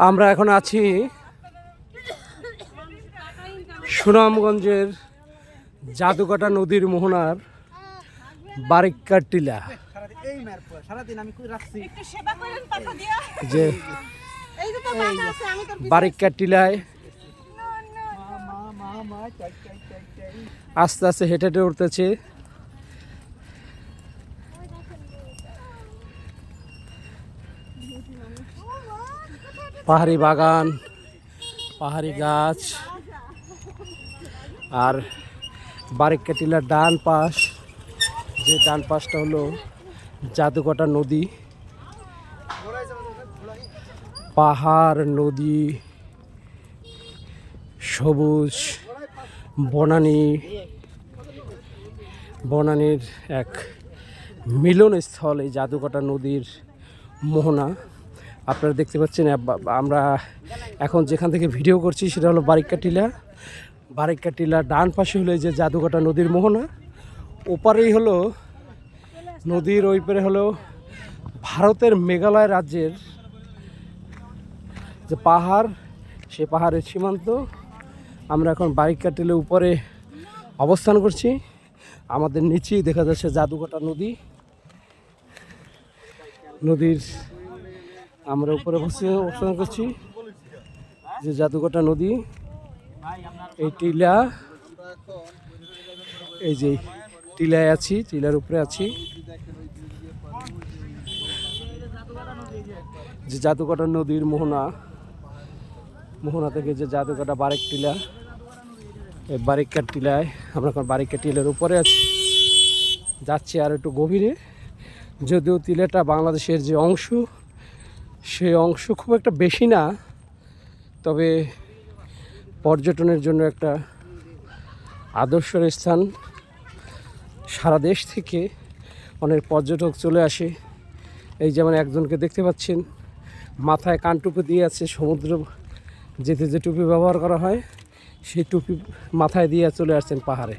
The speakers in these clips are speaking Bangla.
আমরা এখন আছি সুনামগঞ্জের জাদুকাটা নদীর মোহনার বারিক্কা টিলা এই মার পর আস্তে আমি হেঁটে রাখছি একটু সেবা করেন পাখা দিয়া যে এই যে তো বাধা আছে আমি তোর বারিক্কা টিলায় মা মা মা মা চাই চাই চাই চাই আস্তে আস্তে হেঁটে হেঁটে উঠতেছে পাহাড়ি বাগান, পাহাড়ি গাছ, আর বারিক্কা টিলার ডান পাশ, যে ডান পাশটা হলো জাদুকটা নদী। পাহাড়, নদী, সবুজ, বনানী, বনানীর এক মিলনস্থল এই জাদুকাটা নদীর মোহনা। আপনারা দেখতে পাচ্ছেন আমরা এখন যেখান থেকে ভিডিও করছি সেটা হলো বারিক্কা টিলা বারিক্কা টিলা ডান পাশে হলো যে জাদুকাটা নদীর মোহনা। ওপারেই হলো নদীর ওই পারে হলো ভারতের মেঘালয় রাজ্যের যে পাহাড়, সে পাহাড়ের সীমান্ত। আমরা এখন বাইক কাটিলে উপরে অবস্থান করছি। আমাদের নিচেই দেখা যাচ্ছে জাদুকাটা নদী। নদীর আমরা উপরে বসে অবস্থান করছি। যে জাদুকাটা নদী, এই টিলা, এই যে টিলায় আছি, টিলার উপরে আছি। যে জাদুকাটা নদীর মোহনা মোহনা থেকে যে জাদুকাটা বারেক টিলা, এই বারিকার টিলায় আমরা এখন বারিক্কার টিলার উপরে আছি। যাচ্ছি আর একটু গভীরে, যদিও টিলাটা বাংলাদেশের যে অংশ সেই অংশ খুব একটা বেশি না, তবে পর্যটনের জন্য একটা আদর্শের স্থান। সারা দেশ থেকে অনেক পর্যটক চলে আসে। এই যেমন একজনকে দেখতে পাচ্ছেন, মাথায় কানটুপি দিয়ে আছে, সমুদ্র যেতে যে টুপি ব্যবহার করা হয়, সেই টুপি মাথায় দিয়ে চলে আসছেন পাহাড়ে।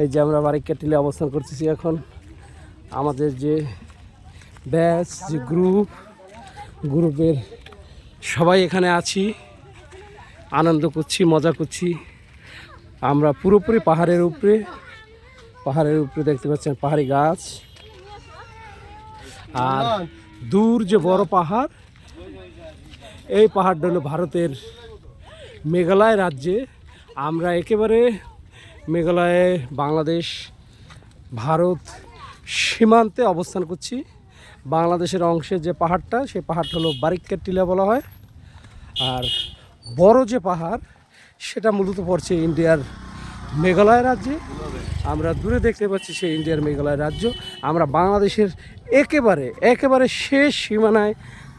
এই যে আমরা বারিকা টিলে অবস্থান করতেছি এখন। আমাদের যে ব্যাচ যে গ্রুপ গ্রুপের সবাই এখানে আছি। আনন্দ করছি, মজা করছি। আমরা পুরোপুরি পাহাড়ের উপরে পাহাড়ের উপরে দেখতে পাচ্ছেন পাহাড়ি গাছ। আর দূর যে বড় পাহাড়, এই পাহাড়টা হলো ভারতের মেঘালয় রাজ্যে। আমরা একেবারে মেঘালয়ে, বাংলাদেশ, ভারত সীমান্তে অবস্থান করছি। বাংলাদেশের অংশে যে পাহাড়টা, সেই পাহাড়টা হলো বারিক্কা টিলা বলা হয়। আর বড় যে পাহাড়, সেটা মূলত পড়ছে ইন্ডিয়ার মেঘালয় রাজ্যে। আমরা দূরে দেখতে পাচ্ছি সেই ইন্ডিয়ার মেঘালয় রাজ্য। আমরা বাংলাদেশের একেবারে একেবারে শেষ সীমানায়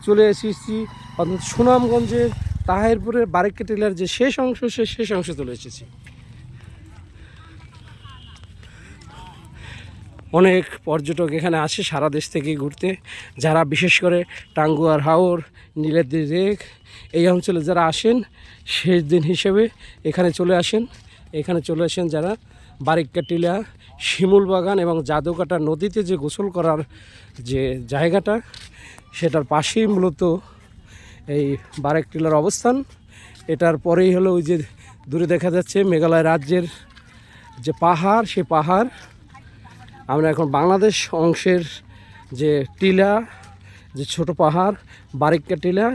চলে এসেছি। অর্থাৎ সুনামগঞ্জের তাহেরপুরের বারিক্কা টিলার যে শেষ অংশ, সে শেষ অংশে চলে এসেছি। অনেক পর্যটক এখানে আসে সারা দেশ থেকে ঘুরতে। যারা বিশেষ করে টাঙ্গুয়ার, হাওর নীলাদ্রি রেক এই অঞ্চলে যারা আসেন, শেষ দিন হিসেবে এখানে চলে আসেন। এখানে চলে আসেন যারা বারিক্কা টিলা শিমুল বাগান এবং জাদুকাটা নদীতে যে গোসল করার যে জায়গাটা, সেটার পাশেই মূলত এই বারেক টিলার অবস্থান। এটার পরেই হলো ওই যে দূরে দেখা যাচ্ছে মেঘালয় রাজ্যের যে পাহাড়, সে পাহাড়। আমরা এখন বাংলাদেশ অংশের যে টিলা, যে ছোট পাহাড়, বারিক্কা টিলা,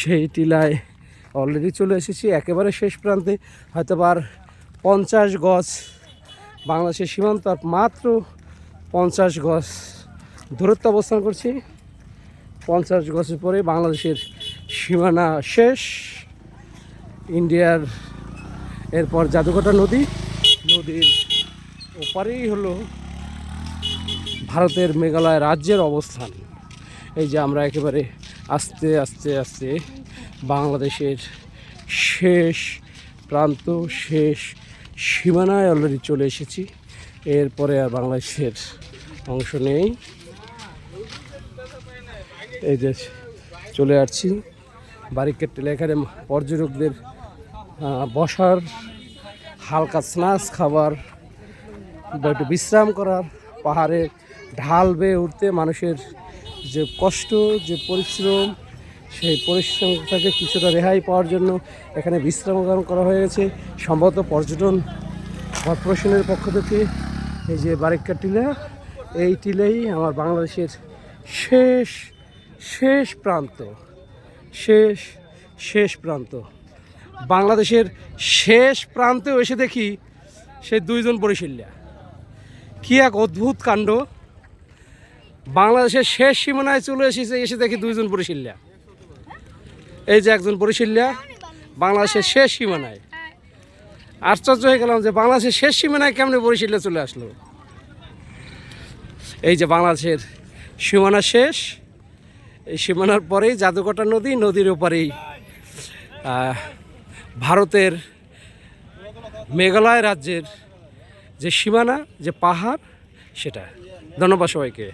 সেই টিলায় অলরেডি চলে এসেছি। একেবারে শেষ প্রান্তে হয়তো আর পঞ্চাশ গজ বাংলাদেশের সীমান্ত, আর মাত্র পঞ্চাশ গজ দূরত্ব অবস্থান করছি। পঞ্চাশ গজের পরে বাংলাদেশের সীমানা শেষ। ইন্ডিয়ার এরপর জাদুঘটা নদী, নদীর ওপারেই হলো ভারতের মেঘালয় রাজ্যের অবস্থান। এই যে আমরা একেবারে আস্তে আস্তে আস্তে বাংলাদেশের শেষ প্রান্ত, শেষ সীমানায় অলরেডি চলে এসেছি। এরপরে আর বাংলাদেশের অংশ নেই। এই যে চলে আসছি। বারিকের টেলে এখানে পর্যটকদের বসার, হালকা স্ন্যাক্স খাবার, বা একটু বিশ্রাম করার পাহাড়ে ঢাল বেয়ে উঠতে মানুষের যে কষ্ট, যে পরিশ্রম, সেই পরিশ্রম থেকে কিছুটা রেহাই পাওয়ার জন্য এখানে বিশ্রাম গ্রহণ করা হয়েছে সম্ভবত পর্যটন কর্পোরেশনের পক্ষ থেকে এই যে বারিক্কা টিলা, এই টিলেই আমার বাংলাদেশের শেষ শেষ প্রান্ত, শেষ শেষ প্রান্ত। বাংলাদেশের শেষ প্রান্তেও এসে দেখি সে দুইজন বরিশিল্লা কি এক অদ্ভুত কাণ্ড। বাংলাদেশের শেষ সীমানায় চলে এসেছে, এসে দেখি দুইজন বরিশিল্লা এই যে একজন বরিশিল্লা বাংলাদেশের শেষ সীমানায়। আশ্চর্য হয়ে গেলাম যে বাংলাদেশের শেষ সীমানায় কেমনে বরিশিল্লা চলে আসলো। এই যে বাংলাদেশের সীমানা শেষ, এই সীমানার পরেই জাদুকটা নদী, নদীর ওপারেই ভারতের মেঘালয় রাজ্যের যে সীমানা, যে পাহাড়, সেটা। ধন্যবাদ সবাইকে।